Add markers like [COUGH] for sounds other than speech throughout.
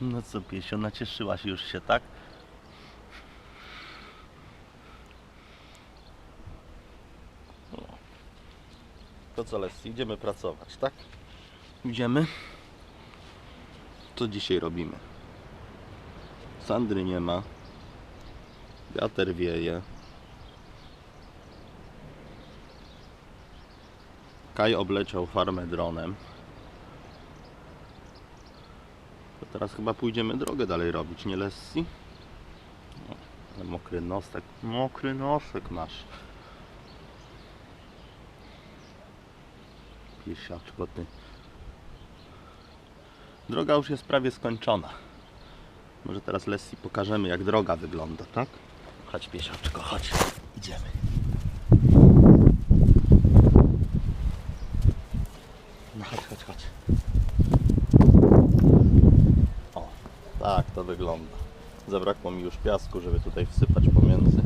No co, piesio, nacieszyłaś już się, tak? No. To co, Leslie, idziemy pracować, tak? Idziemy? Co dzisiaj robimy? Sandry nie ma. Wiater wieje. Kaj obleciał farmę dronem. To teraz chyba pójdziemy drogę dalej robić, nie Lessi? O, ale mokry nosek, mokry nosek masz. Piesiaczko ty. Droga już jest prawie skończona. Może teraz Lessi pokażemy jak droga wygląda, tak? Chodź piesiaczko, chodź. Idziemy. No chodź, chodź, chodź. O, tak to wygląda. Zabrakło mi już piasku, żeby tutaj wsypać pomiędzy.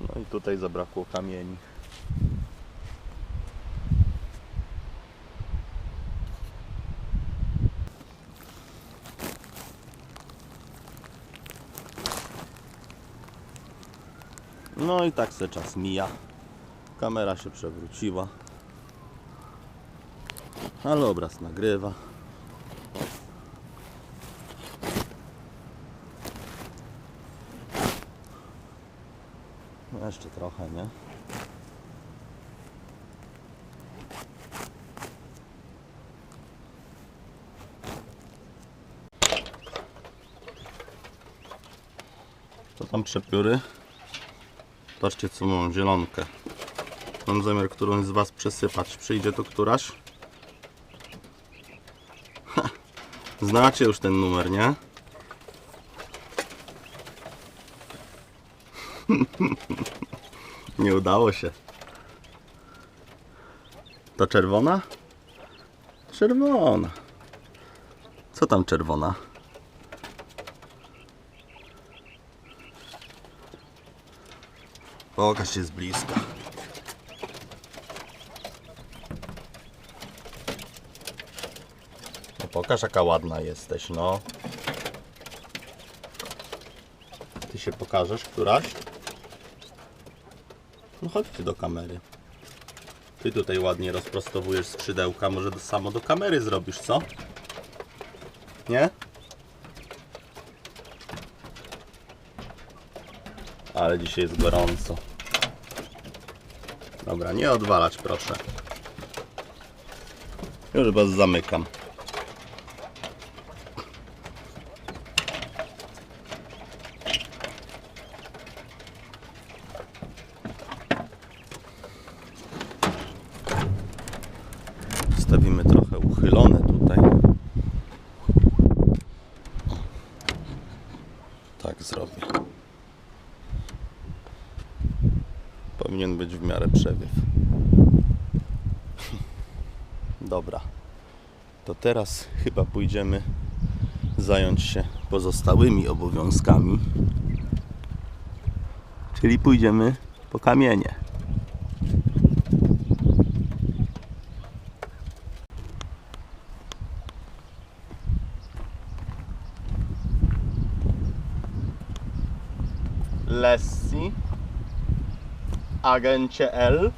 No i tutaj zabrakło kamieni. No i tak se czas mija. Kamera się przewróciła. Ale obraz nagrywa. No jeszcze trochę, nie? To tam przepióry. Patrzcie co mam, zielonkę. Mam zamiar którąś z Was przesypać. Przyjdzie to któraś? Znacie już ten numer, nie? [LAUGHS] Nie udało się. To czerwona? Czerwona. Co tam czerwona? Pokaż się z bliska. Pokaż jaka ładna jesteś, no. Ty się pokażesz, któraś? No chodź ty do kamery. Ty tutaj ładnie rozprostowujesz skrzydełka, może to samo do kamery zrobisz, co? Nie? Ale dzisiaj jest gorąco. Dobra, nie odwalać proszę. Już was zamykam. Stawimy trochę uchylone tutaj. Tak zrobię. Powinien być w miarę przewiew. [LAUGHS] Dobra. To teraz chyba pójdziemy zająć się pozostałymi obowiązkami. Czyli pójdziemy po kamienie. Agencie L.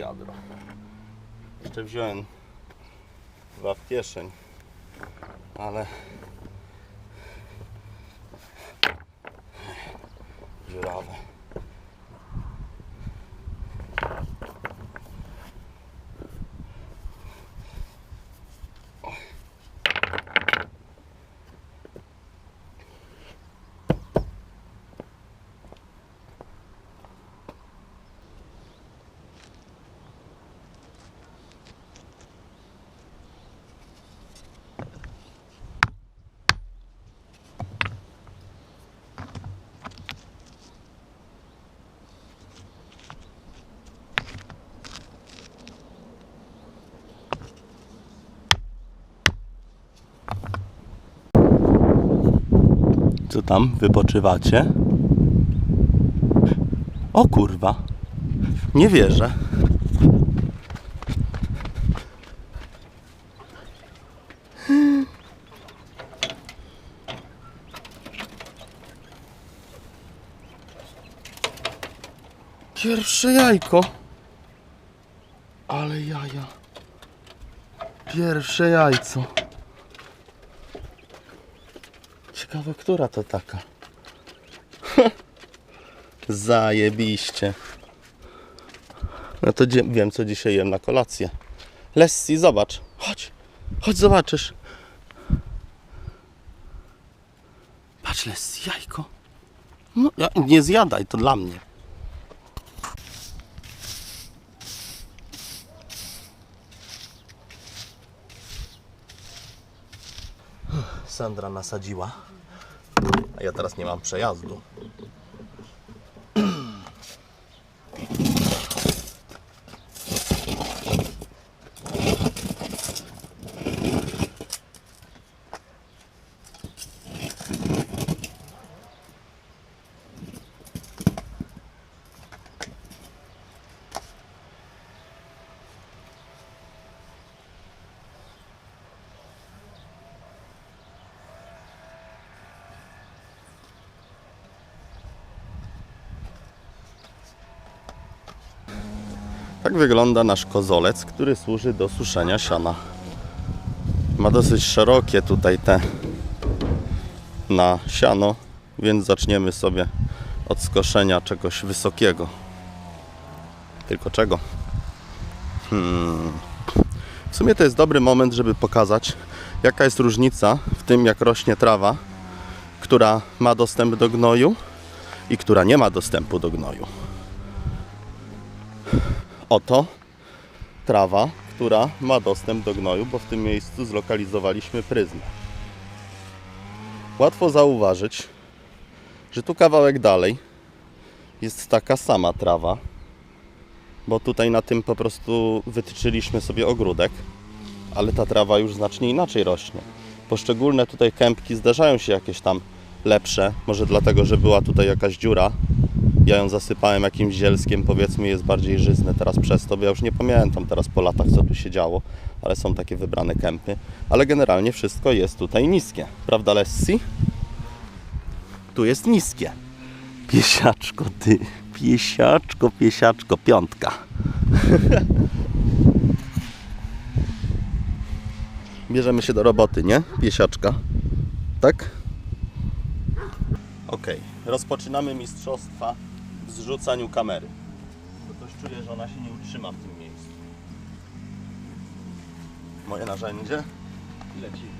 wiadro. Jeszcze wziąłem dwa w kieszeń, ale dziurawe. Co tam, wypoczywacie? O kurwa. Nie wierzę. Pierwsze jajko. Ale jaja. Pierwsze jajco. Ciekawe, która to taka. [LAUGHS] Zajebiście. No to wiem, co dzisiaj jem na kolację. Lessi, zobacz. Chodź. Chodź, zobaczysz. Patrz, Lessi, jajko. No, nie zjadaj, to dla mnie. Sandra nasadziła. Ja teraz nie mam przejazdu. Tak wygląda nasz kozolec, który służy do suszenia siana. Ma dosyć szerokie tutaj te na siano, więc zaczniemy sobie od skoszenia czegoś wysokiego. Tylko czego? Hmm. W sumie to jest dobry moment, żeby pokazać, jaka jest różnica w tym, jak rośnie trawa, która ma dostęp do gnoju i która nie ma dostępu do gnoju. Oto trawa, która ma dostęp do gnoju, bo w tym miejscu zlokalizowaliśmy pryzmę. Łatwo zauważyć, że tu kawałek dalej jest taka sama trawa, bo tutaj na tym po prostu wytyczyliśmy sobie ogródek, ale ta trawa już znacznie inaczej rośnie. Poszczególne tutaj kępki zdarzają się jakieś tam lepsze, może dlatego, że była tutaj jakaś dziura, ja ją zasypałem jakimś zielskiem, powiedzmy, jest bardziej żyzne teraz przez to, bo ja już nie pamiętam teraz po latach, co tu się działo, ale są takie wybrane kępy. Ale generalnie wszystko jest tutaj niskie. Prawda, Lessi? Tu jest niskie. Piesiaczko, ty. Piesiaczko, piesiaczko, piątka. [LAUGHS] Bierzemy się do roboty, nie? Piesiaczka. Tak? Okej, rozpoczynamy mistrzostwa w zrzucaniu kamery. Bo coś czuję, że ona się nie utrzyma w tym miejscu. Moje narzędzie. Lecimy.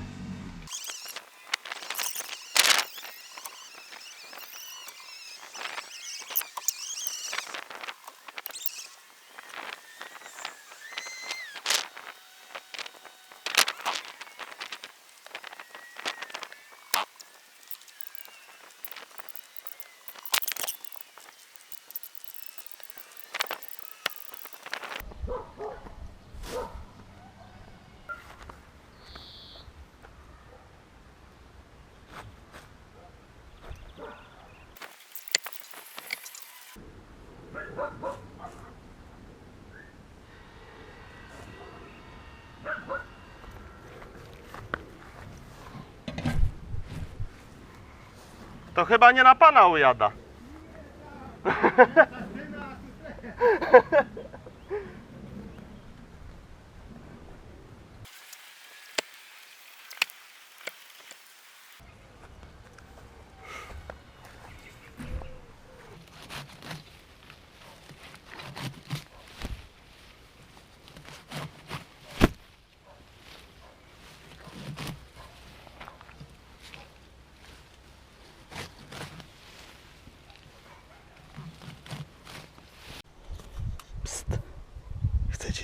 To chyba nie na pana ujada. [LAUGHS]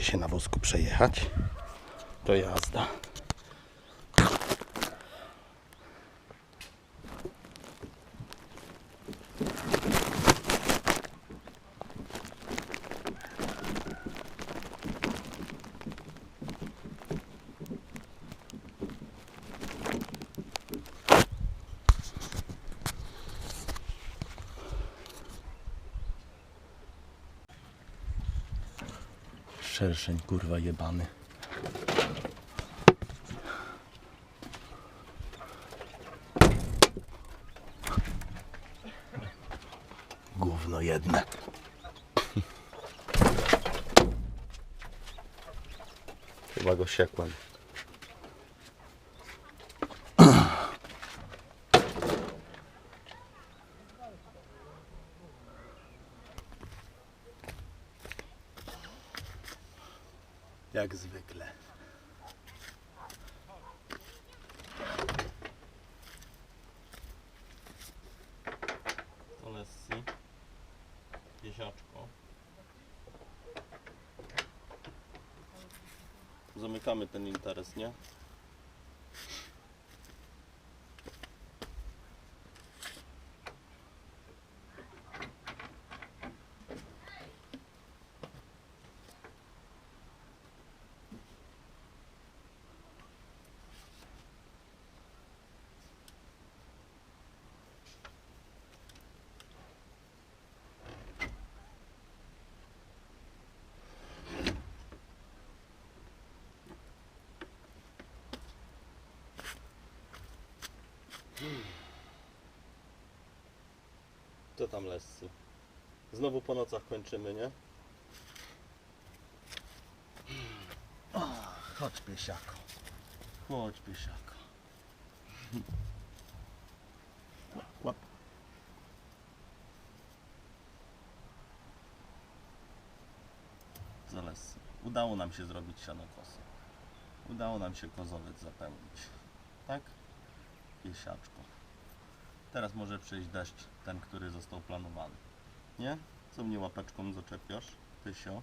się na wózku przejechać, to jazda. Szerszeń kurwa jebany. Gówno jedne. Chyba go siekłem. Jak zwykle. To Lessi. Piesiaczko. Zamykamy ten interes, nie? Co tam Lessi? Znowu po nocach kończymy, nie? Chodź piesiako. Chodź, piesiako. Łap. Lessi? Udało nam się zrobić sianokosy. Udało nam się kozowiec zapełnić. Tak? Piesiaczko. Teraz może przyjść deszcz, ten, który został planowany. Nie? Co mnie łapeczką zaczepiasz? Tysio?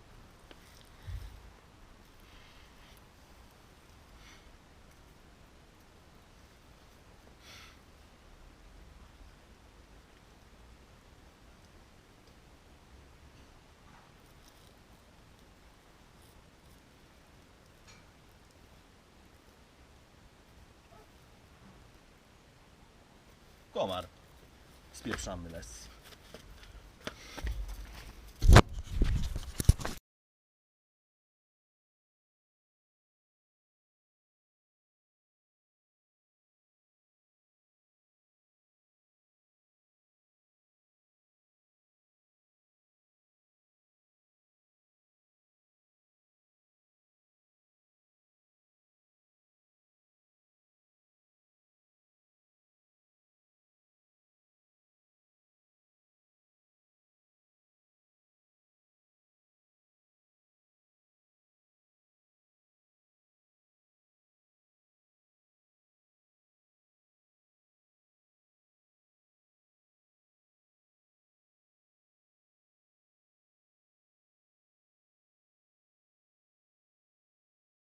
Komar. Spieprzamy Lessi.